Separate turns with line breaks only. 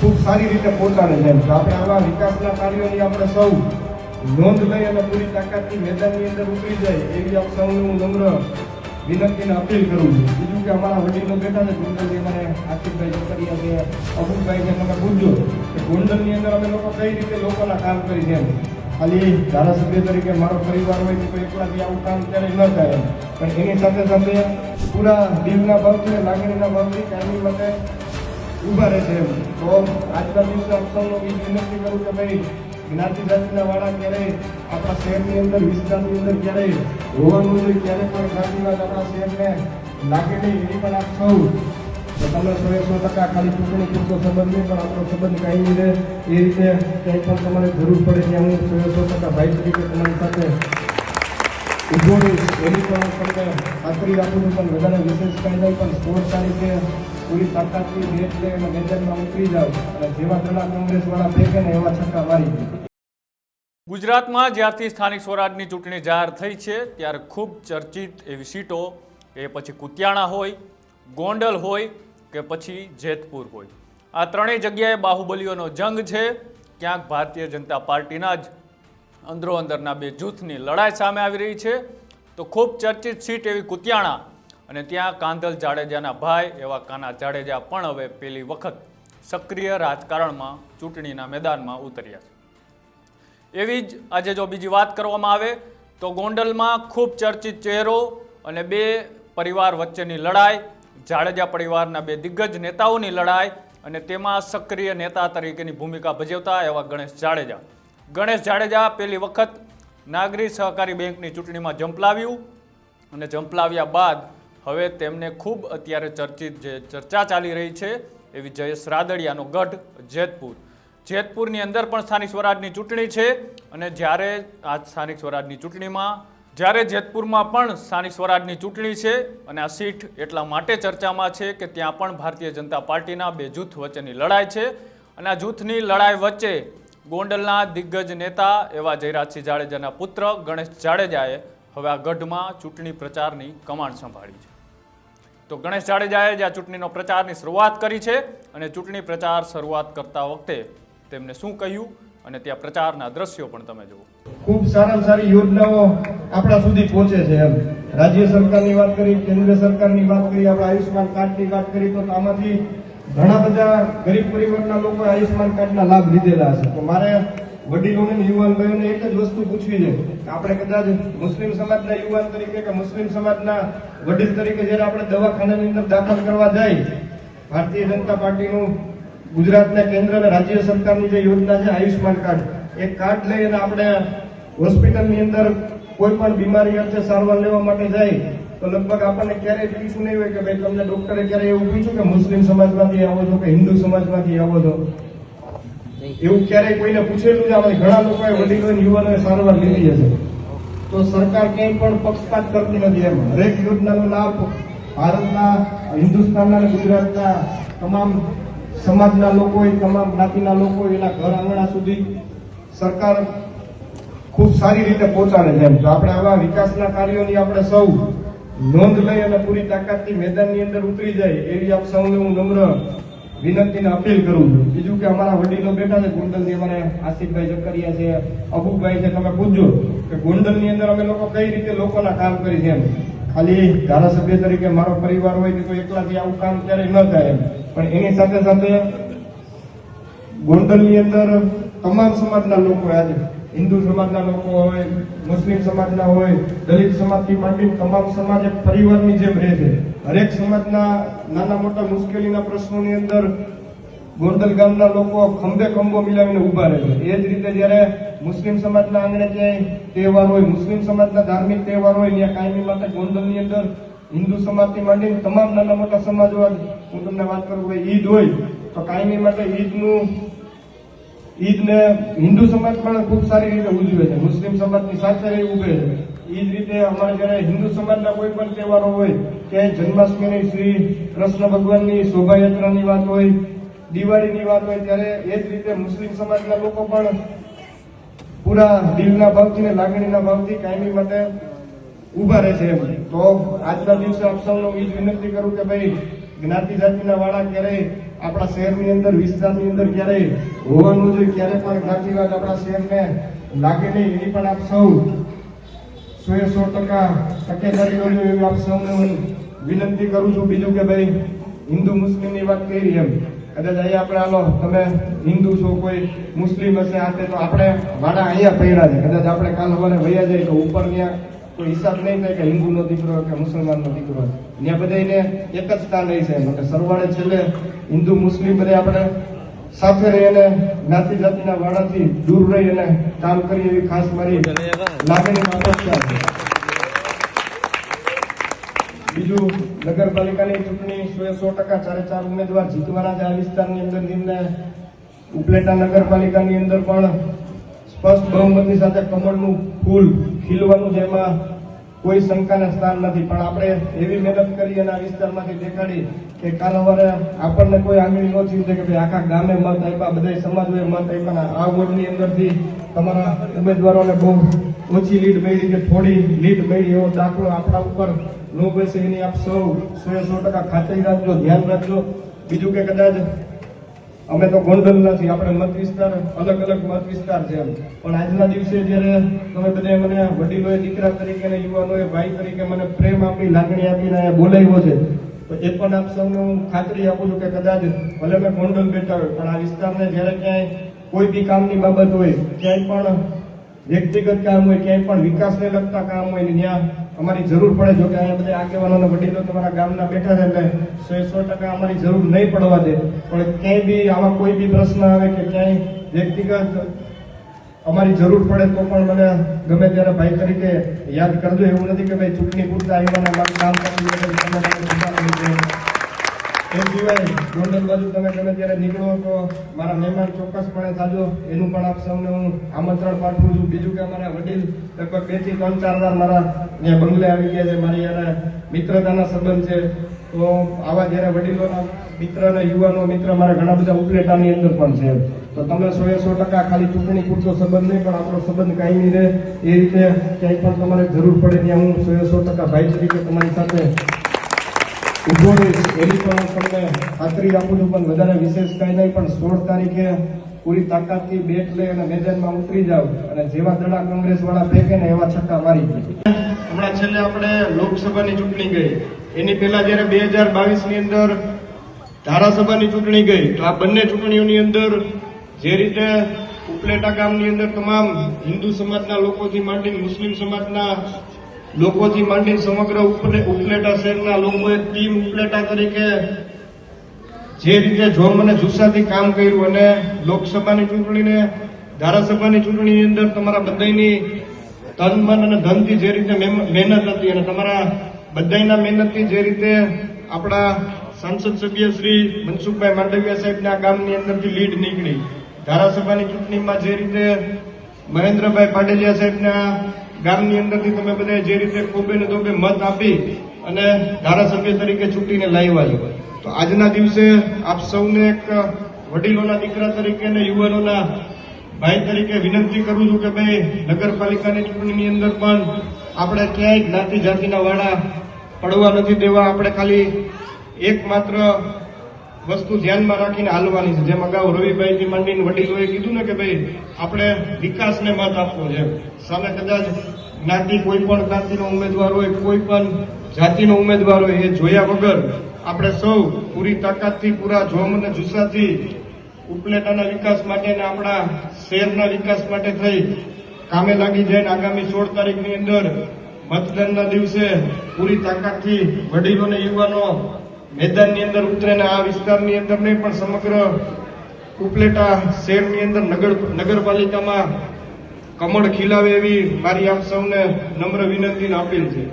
ખૂબ સારી રીતે પહોંચાડે છે. તો આપણે આવા વિકાસના કાર્યોની આપણે સૌ નોંધ લઈ અને પૂરી તાકાતથી મેદાનની અંદર ઉતરી જાય એવી આપ સૌને હું નમ્ર વિનંતીને અપીલ કરું છું. બીજું કે અમારા વડીલો બેઠા છે ગોંડલની મને આશિફભાઈ ચકરિયા છે અબુભાઈ છે તમે પૂછજો કે ગોંડલની અંદર અમે લોકો કઈ રીતે લોકોના કામ કરી છે? ખાલી ધારાસભ્ય તરીકે મારો પરિવાર હોય તો એકલાથી આવું કામ ક્યારેય ન થાય. પણ એની સાથે સાથે પૂરા દિલના ભાવથી લાગણીના ભાવથી કાયમી માટે ઊભા રહે છે એમ. તો આજના દિવસે આપ સૌનો વિનંતી કરું કે ભાઈ, જ્ઞાતિ જાતિના વાળા ક્યારેય આપણા શહેરની અંદર, વિસ્તારની અંદર ક્યારેય હોવાનું જોઈએ ક્યારે પણ જ્ઞાતિવાદ આપણા શહેરને લાગે નહીં, એની પણ આપ સૌ તમે સો સો ટકા ખાલી ચૂંટણી પૂરતો સંબંધ નહીં, પણ આપણો સંબંધ કાંઈ રહે. એ રીતે કંઈ પણ તમારે જરૂર પડે ત્યાં હું સો સો ટકા ભાઈ તરીકે તમારી સાથે ઊભો રહીશ. એની પણ તમને ખાતરી આપું છું, પણ વધારે વિશેષ કાંઈ નહીં, પણ સ્પોર્ટ તારીખે પૂરી તાકાતની મેચ લઈ અને મેદાનમાં ઉતરી જાવ અને જેવા દડા કોંગ્રેસવાળા ફેંકે ને એવા છક્કા મારી.
ગુજરાતમાં જ્યારથી સ્થાનિક સ્વરાજની ચૂંટણી જાહેર થઈ છે, ત્યારે ખૂબ ચર્ચિત એવી સીટો, એ પછી કુતિયાણા હોય, ગોંડલ હોય, કે પછી જેતપુર હોય. આ ત્રણેય જગ્યાએ બાહુબલીઓનો જંગ છે. ક્યાંક ભારતીય જનતા પાર્ટીના જ અંદરો અંદરના બે જૂથની લડાઈ સામે આવી રહી છે. તો ખૂબ ચર્ચિત સીટ એવી કુતિયાણા અને ત્યાં કાંધલ જાડેજાના ભાઈ એવા કાના જાડેજા પણ હવે પહેલી વખત સક્રિય રાજકારણમાં, ચૂંટણીના મેદાનમાં ઉતર્યા છે. એવી જ આજે જો બીજી વાત કરવામાં આવે, તો ગોંડલમાં ખૂબ ચર્ચિત ચહેરો અને બે પરિવાર વચ્ચેની લડાઈ, જાડેજા પરિવારના બે દિગ્ગજ નેતાઓની લડાઈ અને તેમાં સક્રિય નેતા તરીકેની ભૂમિકા ભજવતા એવા ગણેશ જાડેજા. ગણેશ જાડેજા પહેલી વખત નાગરિક સહકારી બેંકની ચૂંટણીમાં ઝંપલાવ્યું અને ઝંપલાવ્યા બાદ હવે તેમને ખૂબ અત્યારે ચર્ચિત જે ચર્ચા ચાલી રહી છે એવી જયેશ રાદડિયાનો ગઢ જેતપુર. જેતપુરની અંદર પણ સ્થાનિક સ્વરાજની ચૂંટણી છે અને જ્યારે આ સ્થાનિક સ્વરાજની ચૂંટણીમાં, જ્યારે જેતપુરમાં પણ સ્થાનિક સ્વરાજની ચૂંટણી છે અને આ સીટ એટલા માટે ચર્ચામાં છે કે ત્યાં પણ ભારતીય જનતા પાર્ટીના બે જૂથ વચ્ચેની લડાઈ છે અને આ જૂથની લડાઈ વચ્ચે ગોંડલના દિગ્ગજ નેતા એવા જયરાજસિંહ જાડેજાના પુત્ર ગણેશ જાડેજાએ હવે આ ગઢમાં ચૂંટણી પ્રચારની કમાણ સંભાળી છે. તો ગણેશ જાડેજાએ જે આ ચૂંટણીનો પ્રચારની શરૂઆત કરી છે અને ચૂંટણી પ્રચાર શરૂઆત કરતા વખતે તેમને શું કહ્યું અને ત્યાં પ્રચારના દ્રશ્યો પણ તમે જુઓ.
ખૂબ સારામાં સારી યોજનાઓ આપણા સુધી પહોંચે છે એમ. રાજ્ય સરકારની વાત કરી, કેન્દ્ર સરકારની વાત કરી, આપણે આયુષ્યમાન કાર્ડની વાત કરી, તો આમાંથી ઘણા બધા ગરીબ પરિવારના લોકો આયુષ્યમાન કાર્ડના લાભ લીધેલા છે. તો મારે વડીલોને યુવાન ભાઈઓને એક જ વસ્તુ પૂછવી છે આપણે કદાચ મુસ્લિમ સમાજના યુવાન તરીકે કે મુસ્લિમ સમાજના વડીલ તરીકે જ્યારે આપણે દવાખાનાની અંદર દાખલ કરવા જાય, ભારતીય જનતા પાર્ટીનું ગુજરાતના કેન્દ્ર અને રાજ્ય સરકારની જે યોજના છે આયુષ્માન કાર્ડ, એ કાર્ડ લઈ અને આપણે હોસ્પિટલની અંદર કોઈ પણ બીમારી અર્થે સારવાર લેવા માટે જાય, તો લગભગ આપણને ક્યારેય પૂછ્યું નહીં હોય કે ભાઈ તમને ડોક્ટરે ક્યારે એવું પૂછ્યું કે મુસ્લિમ સમાજમાંથી આવો છો કે હિન્દુ સમાજમાંથી આવો છો? એવું ક્યારેય કોઈને પૂછેલું છે આપણે ઘણા લોકોએ વડીલો અને યુવાનોએ સારવાર લીધી હશે. તો સરકાર ક્યાંય પણ પક્ષપાત કરતી નથી એમ. હરેક યોજનાનો લાભ ભારતના, હિન્દુસ્તાનના ગુજરાતના તમામ સમાજના લોકો તમામ જ્ઞાતિના લોકો એના ઘર આંગણા સુધી સરકાર ખૂબ સારી રીતે પહોંચાડે છે એમ. તો આપણે આવા વિકાસના કાર્યોની આપણે સૌ નોંધ લઈ અને પૂરી તાકાતથી મેદાનની અંદર ઉતરી જાય એવી આપ સૌને હું નમ્ર વિનંતીને અપીલ કરું છું. બીજું કે અમારા વડીલો બેઠા છે ગોંડલથી અમારે આસિફભાઈ ચકરિયા છે અબુભાઈ છે, તમે પૂછજો કે ગોંડલની અંદર અમે લોકો કઈ રીતે લોકોના કામ કરી છે એમ. ખાલી ધારાસભ્ય તરીકે મારો પરિવાર હોય કે તો એકલાથી આવું કામ ક્યારેય ન થાય પણ એની સાથે સાથે ગોંડલની અંદર તમામ સમાજના લોકો આજે હિન્દુ સમાજના લોકો હોય, મુસ્લિમ સમાજના હોય, દલિત સમાજથી માંડી તમામ સમાજ એક પરિવારની જેમ રહે છે. હરેક સમાજના નાના મોટા મુશ્કેલીના પ્રશ્નોની અંદર ગોંડલ ગામના લોકો ખંભે ખંભો મિલાવીને ઊભા રહે છે. એ જ રીતે જ્યારે મુસ્લિમ સમાજના આંગણે ક્યાંય તહેવાર હોય, મુસ્લિમ સમાજના ધાર્મિક તહેવાર હોય, ત્યાં કાયમી માટે ગોંડલની અંદર હિન્દુ સમાજથી માંડીને તમામ નાના મોટા સમાજો હું તમને વાત કરું કે ઈદ હોય, તો કાયમી માટે ઈદનું ઈદને હિન્દુ સમાજ પણ ખૂબ સારી રીતે ઉજવે છે, મુસ્લિમ સમાજની સાથે ઉભે છે. ઈ જ રીતે અમારે જ્યારે હિન્દુ સમાજના કોઈ પણ તહેવારો હોય, કે જન્માષ્ટમીની શ્રી કૃષ્ણ ભગવાનની શોભાયાત્રાની વાત હોય, દિવાળીની વાત હોય, ત્યારે એ જ રીતે મુસ્લિમ સમાજના લોકો પણ પૂરા દિલના ભાવથી ને લાગણીના ભાવથી કાયમી માટે ઊભા રહે છે તો આજના દિવસે આપ સૌનો એ જ વિનંતી કરું કે ભાઈ જ્ઞાતિ જાતિના વાળા ક્યારેય આપણા શહેરની અંદર, વિસ્તારની અંદર ક્યારેય હોવાનું જોઈએ, ક્યારે પણ જ્ઞાતિવાદ આપણા શહેરને લાગે નહીં, એની પણ આપ સૌ સો એ સો ટકા તકેદારી લેજો એવી આપ સૌને હું વિનંતી કરું છું. બીજું કે ભાઈ, હિન્દુ મુસ્લિમની વાત કરી એમ. કદાચ અહીંયા આપણે આલો તમે હિન્દુ છો, કોઈ મુસ્લિમ હશે આ તે તો આપણે વાડા અહીંયા પહેર્યા છે. કદાચ આપણે કાલ સવારે વૈયા જાય તો ઉપર ત્યાં કોઈ હિસાબ નહીં થાય કે હિન્દુનો દીકરો કે મુસલમાનનો દીકરો ત્યાં બધાને એક જ સ્થાન રહી છે એટલે સરવાળે છેલ્લે હિન્દુ, મુસ્લિમ બધે આપણે સાથે રહી અને જ્ઞાતિ જાતિના વાડાથી દૂર રહી અને કામ કરી એવી ખાસ મારી લાગણી અપેક્ષા છે. બીજું, નગરપાલિકાની ચૂંટણી સો સો ટકા ચારે ચાર ઉમેદવાર જીતવાના છે. આ વિસ્તારની અંદર નિમને ઉપલેટા નગરપાલિકાની અંદર પણ સ્પષ્ટ બહુમતની સાથે કમળનું ફૂલ ખીલવાનું જેમાં કોઈ શંકાને સ્થાન નથી. પણ આપણે એવી મહેનત કરી અને આ વિસ્તારમાંથી દેખાડી કે કાલ અમારે આપણને કોઈ આંગળી ન છે કે ભાઈ આખા ગામે મત આપ્યા બધા સમાજોએ મત આપ્યા આ વોર્ડની અંદરથી તમારા ઉમેદવારોને બહુ ઓછી લીડ મળી કે થોડી લીડ મળી એવો દાખલો આપણા ઉપર ન બેસે. એની આપ સૌ સો સો ટકા ખાતરી રાખજો, ધ્યાન રાખજો. બીજું કે કદાચ અમે તો ગોંડલ નથી આપણે મત વિસ્તાર, અલગ અલગ મત વિસ્તાર છે પણ આજના દિવસે જ્યારે તમે બધા મને વડીલોએ, દીકરા તરીકે યુવાનોએ, ભાઈ તરીકે મને પ્રેમ આપી, લાગણી આપીને બોલાવ્યો છે, તો એ પણ આપ સૌને હું ખાતરી આપું છું કે કદાચ ભલે મેં ગોંડલ બેઠા હોય, પણ આ વિસ્તારને જ્યારે ક્યાંય કોઈ બી કામની બાબત હોય, ક્યાંય પણ વ્યક્તિગત કામ હોય, ક્યાંય પણ વિકાસને લગતા કામ હોય ને ત્યાં અમારી જરૂર પડે જો કે અહીંયા બધા આગેવાનો અને વડીલો તમારા ગામના બેઠા છે એટલે સો સો ટકા અમારી જરૂર નહીં પડવા દે. પણ ક્યાંય બી આવા કોઈ બી પ્રશ્ન આવે કે ક્યાંય વ્યક્તિગત અમારી જરૂર પડે તો પણ મને ગમે ત્યારે ભાઈ તરીકે યાદ કરજો. એવું નથી કે ભાઈ ચૂંટણી પૂરતા આવ્યા કામ કરવું બાજુ તમે તમે જ્યારે નીકળો તો મારા મહેમાન ચોક્કસપણે થાજો. એનું પણ આપ હું આમંત્રણ પાઠવું છું. બીજું કે મારા વડીલ લગભગ બે ત્રણ ચાર વાર મારા ત્યાં બંગલે આવી ગયા છે. મારી મિત્રતાના સંબંધ છે. તો આવા જ્યારે વડીલોના મિત્ર અને યુવાનો મિત્ર મારા ઘણા બધા ઉપલેટાની અંદર પણ છે. તો તમે સો સો ટકા ખાલી ચૂંટણી પૂરતો સંબંધ નહીં, પણ આપણો સંબંધ કાયમી રહે. એ રીતે ક્યાંય પણ તમારે જરૂર પડે ત્યાં હું સો એ સો ટકા ભાઈ તરીકે તમારી સાથે ઊભો રહીશ એની પણ તમને ખાતરી આપું છું, પણ વધારે વિશેષ કાંઈ નહીં, પણ સોળ તારીખે પૂરી તાકાતથી બેટ લઈ અને મેદાનમાં ઉતરી જાવ અને જેવા દડા કોંગ્રેસ વાળા ને એવા છક્કા મારી. હમણાં છેલ્લે આપણે લોકસભાની ચૂંટણી ગઈ. એની પહેલા જ્યારે બે હજાર બાવીસની અંદર ધારાસભાની ચૂંટણી ગઈ, તો આ બંને ચૂંટણીઓની અંદર જે રીતે ઉપલેટા ગામની અંદર તમામ હિન્દુ સમાજના લોકોથી માંડીને મુસ્લિમ સમાજના લોકોથી માંડીને સમગ્ર ઉપલે- ઉપલેટા શહેરના લોકોએ ટીમ ઉપલેટા તરીકે જે રીતે જો મને જુસ્સાથી કામ કર્યું અને લોકસભાની ચૂંટણીને, ધારાસભાની ચૂંટણીની અંદર તમારા બધાની તન, મન અને ધનથી જે રીતે મહેનત હતી અને તમારા બધાના મહેનતથી જે રીતે આપણા સાંસદ સભ્ય શ્રી મનસુખભાઈ માંડવિયા સાહેબના ગામની અંદરથી લીડ નીકળી. ધારાસભાની ચૂંટણીમાં જે રીતે મહેન્દ્રભાઈ પાટેલિયા સાહેબના ગામની અંદરથી તમે બધા જે રીતે ખોબે ને ધોબે મત આપી અને ધારાસભ્ય તરીકે ચૂંટીને લાવ્યા છો. તો આજના દિવસે આપ સૌને એક વડીલોના દીકરા તરીકે અને યુવાનોના ભાઈ તરીકે વિનંતી કરું છું કે ભાઈ નગરપાલિકાની ચૂંટણીની અંદર પણ આપણે ક્યાંય જ્ઞાતિ જાતિના વાળા પડવા નથી દેવા. આપણે ખાલી એકમાત્ર વસ્તુ ધ્યાનમાં રાખીને હાલવાની છે. જેમ અગાઉ રવિભાઈથી માંડીને વડીલોએ કીધું ને કે ભાઈ, આપણે વિકાસને મત આપવો છે. સામે કદાચ જ્ઞાતિ કોઈ પણ જ્ઞાતિનો ઉમેદવાર હોય, કોઈ પણ જાતિનો ઉમેદવાર હોય, એ જોયા વગર આપણે સૌ પૂરી તાકાતથી, પૂરા જોમ અને જુસ્સાથી ઉપલેટાના વિકાસ માટે અને આપણા શહેરના વિકાસ માટે થઈ કામે લાગી જાય ને આગામી સોળ તારીખની અંદર મતદાનના દિવસે પૂરી તાકાતથી વડીલો અને યુવાનો મેદાનની અંદર ઉતરે ને આ વિસ્તારની અંદર નહીં, પણ સમગ્ર ઉપલેટા શહેરની અંદર નગર નગરપાલિકામાં કમળ ખીલાવે એવી મારી આપ સૌને નમ્ર વિનંતી અને અપીલ છે.